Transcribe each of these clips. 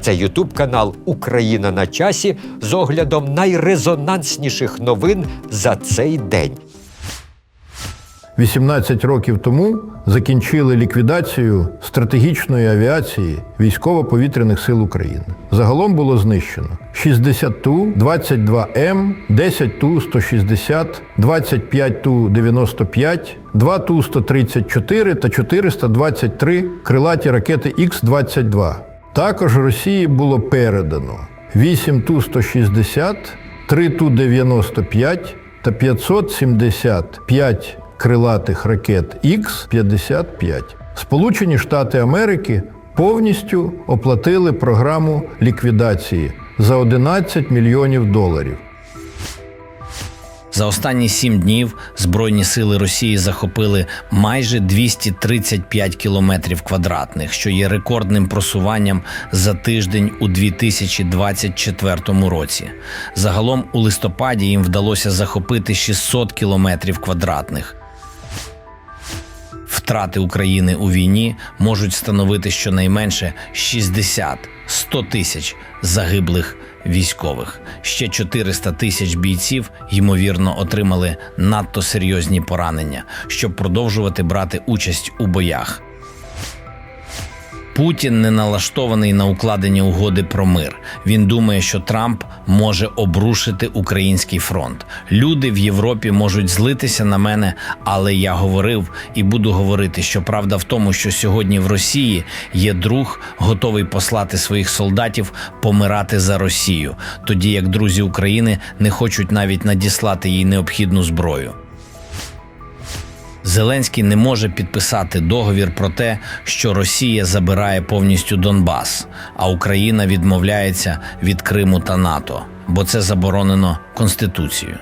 Це Ютуб канал Україна на часі з оглядом найрезонансніших новин за цей день. 18 років тому закінчили ліквідацію стратегічної авіації військово-повітряних сил України. Загалом було знищено 60 Ту, 22 М, 10 Ту 160, 25 Ту 95, 2 Ту 134 та 423 крилаті ракети Х-22. Також Росії було передано 8 Ту 160, 3 Ту 95 та 575 крилатих ракет Х-55. Сполучені Штати Америки повністю оплатили програму ліквідації за 11 мільйонів доларів. За останні сім днів збройні сили Росії захопили майже 235 кілометрів квадратних, що є рекордним просуванням за тиждень у 2024 році. Загалом у листопаді їм вдалося захопити 600 кілометрів квадратних. Втрати України у війні можуть становити щонайменше 60-100 тисяч загиблих військових. Ще 400 тисяч бійців ймовірно отримали надто серйозні поранення, щоб продовжувати брати участь у боях. Путін не налаштований на укладення угоди про мир. Він думає, що Трамп може обрушити український фронт. Люди в Європі можуть злитися на мене, але я говорив і буду говорити, що правда в тому, що сьогодні в Росії є друг, готовий послати своїх солдатів помирати за Росію, тоді як друзі України не хочуть навіть надіслати їй необхідну зброю. Зеленський не може підписати договір про те, що Росія забирає повністю Донбас, а Україна відмовляється від Криму та НАТО, бо це заборонено Конституцією.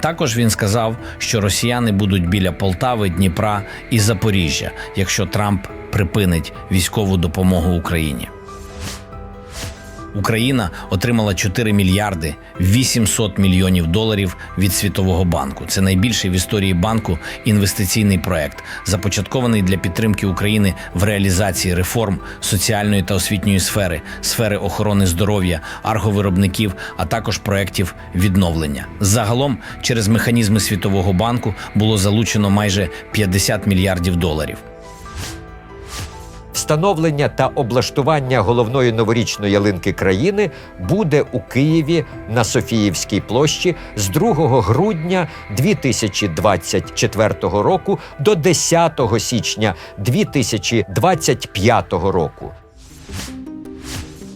Також він сказав, що росіяни будуть біля Полтави, Дніпра і Запоріжжя, якщо Трамп припинить військову допомогу Україні. Україна отримала 4 мільярди 800 мільйонів доларів від Світового банку. Це найбільший в історії банку інвестиційний проект, започаткований для підтримки України в реалізації реформ соціальної та освітньої сфери, сфери охорони здоров'я, арговиробників, а також проєктів відновлення. Загалом через механізми Світового банку було залучено майже 50 мільярдів доларів. Встановлення та облаштування головної новорічної ялинки країни буде у Києві на Софіївській площі з 2 грудня 2024 року до 10 січня 2025 року.